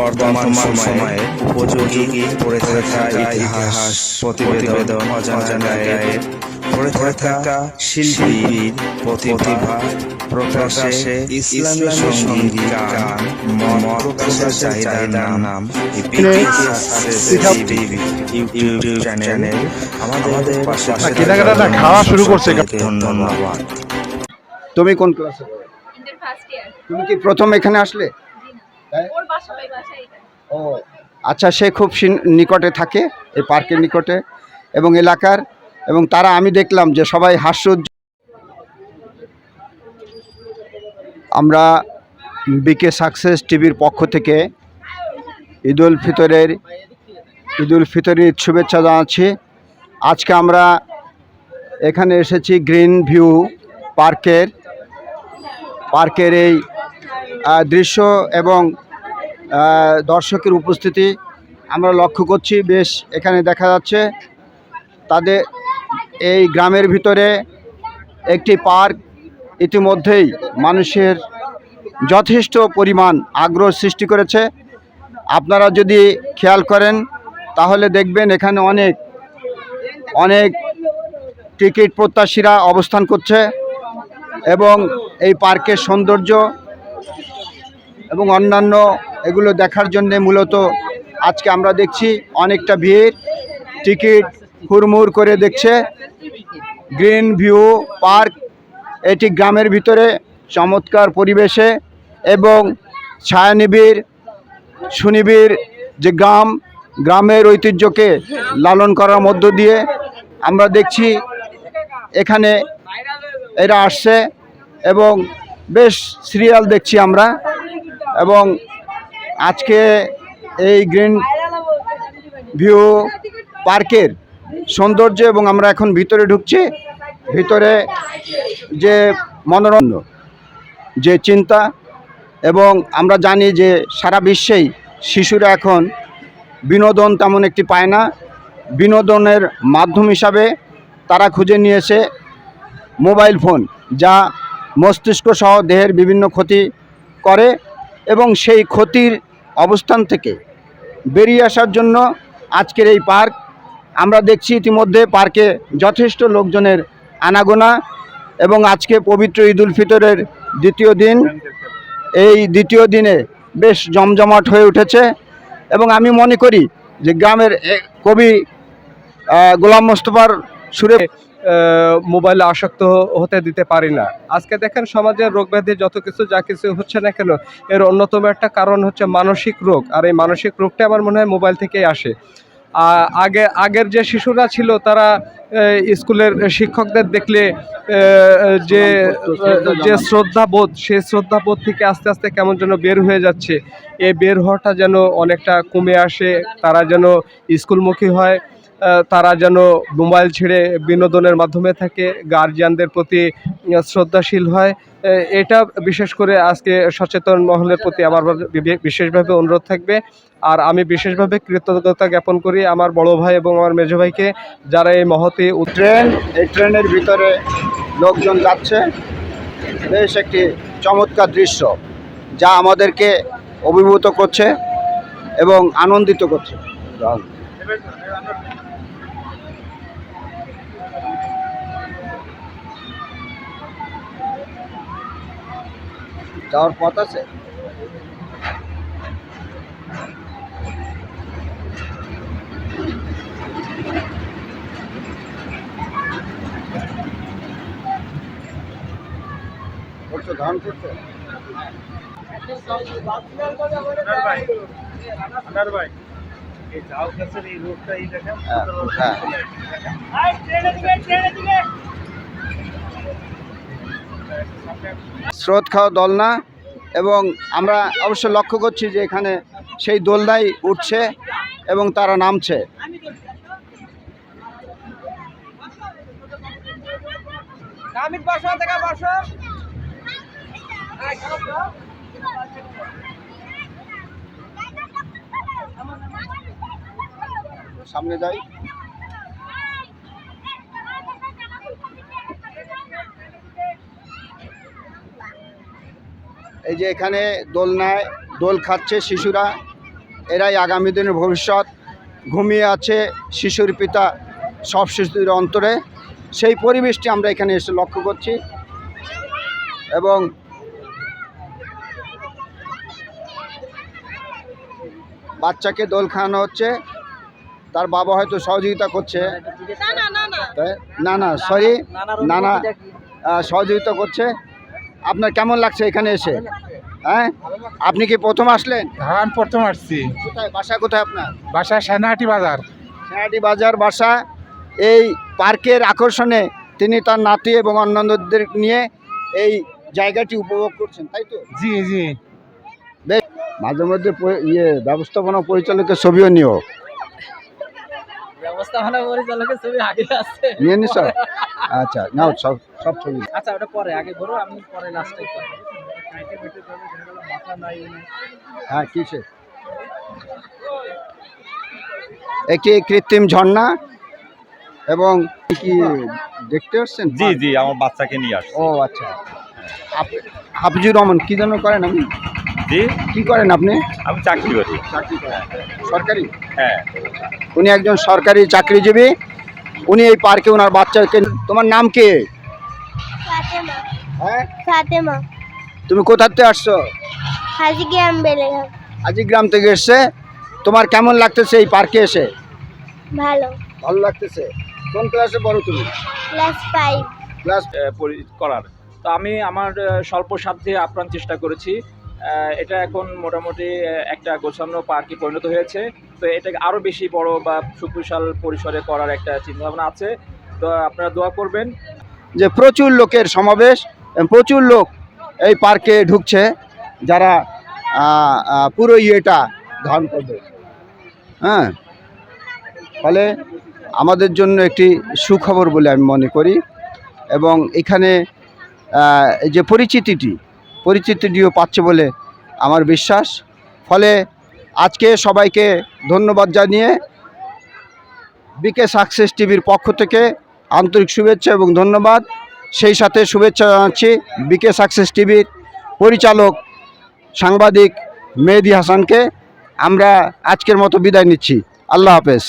বর্তমান সময়ে উপযোগী পড়ে থাকা ইতিহাস প্রতিবেদন অজানা গায়ের পড়ে থাকা শিল্পীর প্রতিভা প্রকাশে ইসলামী সংগীত গান প্রকাশের চাহিদার নাম ইউটিউব চ্যানেল আমাদের পাশে খাওয়া শুরু করছে। ধন্যবাদ তুমি কোন ক্লাসে পড়ো? ইন্টার ফার্স্ট ইয়ার তুমি কি প্রথম এখানে আসলে? ওর বাসা ও আচ্ছা সে খুব নিকটে থাকে এই পার্কের নিকটে এবং এলাকার এবং তারা আমি দেখলাম যে সবাই হাস্য আমরা বিকে সাকসেস টিভির পক্ষ থেকে ঈদ উল ফিতরের ঈদ উল ফিতরের শুভেচ্ছা জানাচ্ছি। আজকে আমরা এখানে এসেছি গ্রিন ভিউ পার্কের পার্কের এই দৃশ্য এবং দর্শকের উপস্থিতি আমরা লক্ষ্য করছি, বেশ এখানে দেখা যাচ্ছে তাদের এই গ্রামের ভিতরে একটি পার্ক ইতিমধ্যেই মানুষের যথেষ্ট পরিমাণ আগ্রহ সৃষ্টি করেছে। আপনারা যদি খেয়াল করেন, তাহলে দেখবেন এখানে অনেক অনেক টিকিট প্রত্যাশীরা অবস্থান করছে এবং এই পার্কের সৌন্দর্য এবং অন্যান্য এগুলো দেখার জন্য মূলত আজকে আমরা দেখছি অনেকটা ভিড়। টিকিট হুড়মুড় করে দেখছে। গ্রিন ভিউ পার্ক, এটি গ্রামের ভিতরে চমৎকার পরিবেশে এবং ছায়ানিবিড়, সুনিবিড় যে গ্রাম, গ্রামের ঐতিহ্যকে লালন করার মধ্য দিয়ে আমরা দেখছি এখানে এরা আসছে এবং বেশ সিরিয়াল দেখছি আমরা এবং আজকে এই গ্রিন ভিউ পার্কের সৌন্দর্য এবং আমরা এখন ভিতরে ঢুকছি। ভিতরে যে মনোরঞ্জ যে চিন্তা এবং আমরা জানি যে সারা বিশ্বেই শিশুরা এখন বিনোদন তেমন একটি পায় না। বিনোদনের মাধ্যম হিসাবে তারা খুঁজে নিয়েছে মোবাইল ফোন, যা মস্তিষ্ক সহ দেহের বিভিন্ন ক্ষতি করে এবং সেই ক্ষতির অবস্থান থেকে বেরিয়ে আসার জন্য আজকের এই পার্ক। আমরা দেখছি ইতিমধ্যে পার্কে যথেষ্ট লোকজনের আনাগোনা এবং আজকে পবিত্র ঈদুল ফিতরের দ্বিতীয় দিন। এই দ্বিতীয় দিনে বেশ জমজমাট হয়ে উঠেছে এবং আমি মনে করি যে গ্রামের কবি গোলাম মোস্তফার সুরে মোবাইলে আসক্ত হতে দিতে পারি না। আজকে দেখেন সমাজের রোগ ব্যাধি যত কিছু, যা কিছু হচ্ছে না কেন, এর অন্যতম একটা কারণ হচ্ছে মানসিক রোগ। আর এই মানসিক রোগটা আমার মনে হয় মোবাইল থেকেই আসে। আগে, আগের যে শিশুরা ছিল, তারা স্কুলের শিক্ষকদের দেখলে যে যে শ্রদ্ধাবোধ, সেই শ্রদ্ধাবোধ থেকে আস্তে আস্তে কেমন যেন বের হয়ে যাচ্ছে। এই বের হওয়াটা যেন অনেকটা কমে আসে, তারা যেন স্কুলমুখী হয়। তারা যেন মোবাইল ছেড়ে বিনোদনের মাধ্যমে থাকে গার্জিয়ানদের প্রতি শ্রদ্ধাশীল হয়। এটা বিশেষ করে আজকে সচেতন মহলের প্রতি আমার বিশেষভাবে অনুরোধ থাকবে। আর আমি বিশেষভাবে কৃতজ্ঞতা জ্ঞাপন করি আমার বড় ভাই এবং আমার মেজো ভাইকে, যারা এই মহতে ট্রেন, এই ট্রেনের ভিতরে লোকজন যাচ্ছে। বেশ একটি চমৎকার দৃশ্য, যা আমাদেরকে অভিভূত করছে এবং আনন্দিত করছে। যাওয়ার পথ আছে? করছ ধান করছ? হ্যাঁ, হ্যাঁ। স্রোত খাওয়া দোলনা এবং আমরা অবশ্য লক্ষ্য করছি যে এখানে সেই দোলনাই উঠছে এবং তারা নামছে। সামনে যাই। এই যে এখানে দোলনায় দোল খাচ্ছে শিশুরা। এরাই আগামী দিনের ভবিষ্যৎ। ঘুমিয়ে আছে শিশুর পিতা সব শিশুদের অন্তরে। সেই পরিবেশটি আমরা এখানে এসে লক্ষ্য করছি। এবং বাচ্চাকে দোল খাওয়ানো হচ্ছে। তার বাবা হয়তো সহযোগিতা করছে? না না সরি না। না সহযোগিতা করছে। আপনার কেমন লাগছে এখানে এসে? হ্যাঁ? আপনি কি প্রথম আসলেন? হ্যাঁ আমি প্রথম আসছি। কোথায়? বাসা কোথায় আপনার? বাসা সেনাহাটি বাজার। সেনাটি বাজার বাসা। এই পার্কের আকর্ষণে তিনি তার নাতি এবং অন্যান্যদের নিয়ে এই জায়গাটি উপভোগ করছেন তাই তো? জি জি। বেশ। মাঝে মধ্যে ইয়ে ব্যবস্থাপনা পরিচালকের ছবিও নিও। ব্যবস্থাপনা পরিচালকের ছবি আগে আছে নিয়ে নিস আচ্ছা নাও সব সব ছবি। আচ্ছা ওটা পরে আগে আমি পরে লাস্টে হ্যাঁ কিসে একটি কৃত্রিম ঝর্ণা? এবং কি দেখতে পাচ্ছেন জি জি আমার বাচ্চাকে নিয়ে আসছি। ও আচ্ছা। হাফ- হাফিজুর রহমান কি যেন করেন আপনি? জি কি করেন আপনি? আমি চাকরি করি। চাকরি করেন। সরকারি? হ্যাঁ। উনি একজন সরকারি চাকরিজীবী। উনি এই পার্কে ওনার বাচ্চাকে তোমার নাম কি? ফাতেমা। হ্যাঁ? ফাতেমা। তুমি কোথা থেকে আসছো? হাজি গ্রাম বেলেঘাট আজি গ্রাম থেকে এসছে। তোমার কেমন লাগতেছে এই পার্কে এসে? ভালো। ভালো লাগতেছে। কোন ক্লাসে পড়ো তুমি? Class five. ক্লাস করার। তো আমি আমার স্বল্প সাধ্যে আপ্রাণ চেষ্টা করেছি। এটা এখন মোটামুটি একটা গোছানো পার্কে পরিণত হয়েছে। তো এটাকে আরও বেশি বড় বা সুবিশাল পরিসরে করার একটা চিন্তাভাবনা আছে। তো আপনারা দোয়া করবেন। যে প্রচুর লোকের সমাবেশ প্রচুর লোক এই পার্কে ঢুকছে, যারা পুরো ইয়েটা ধারণ করবে। হ্যাঁ? ফলে আমাদের জন্য একটি সুখবর বলে আমি মনে করি। এবং এখানে যে পরিচিতিটি পরিচিতিটিও পাচ্ছে বলে আমার বিশ্বাস। ফলে আজকে সবাইকে ধন্যবাদ জানিয়ে বিকে সাকসেস টিভির পক্ষ থেকে আন্তরিক শুভেচ্ছা এবং ধন্যবাদ। সেই সাথে শুভেচ্ছা জানাচ্ছি বিকে সাকসেস টিভির পরিচালক সাংবাদিক মেহেদি হাসানকে। আমরা আজকের মতো বিদায় নিচ্ছি। আল্লাহ হাফেজ।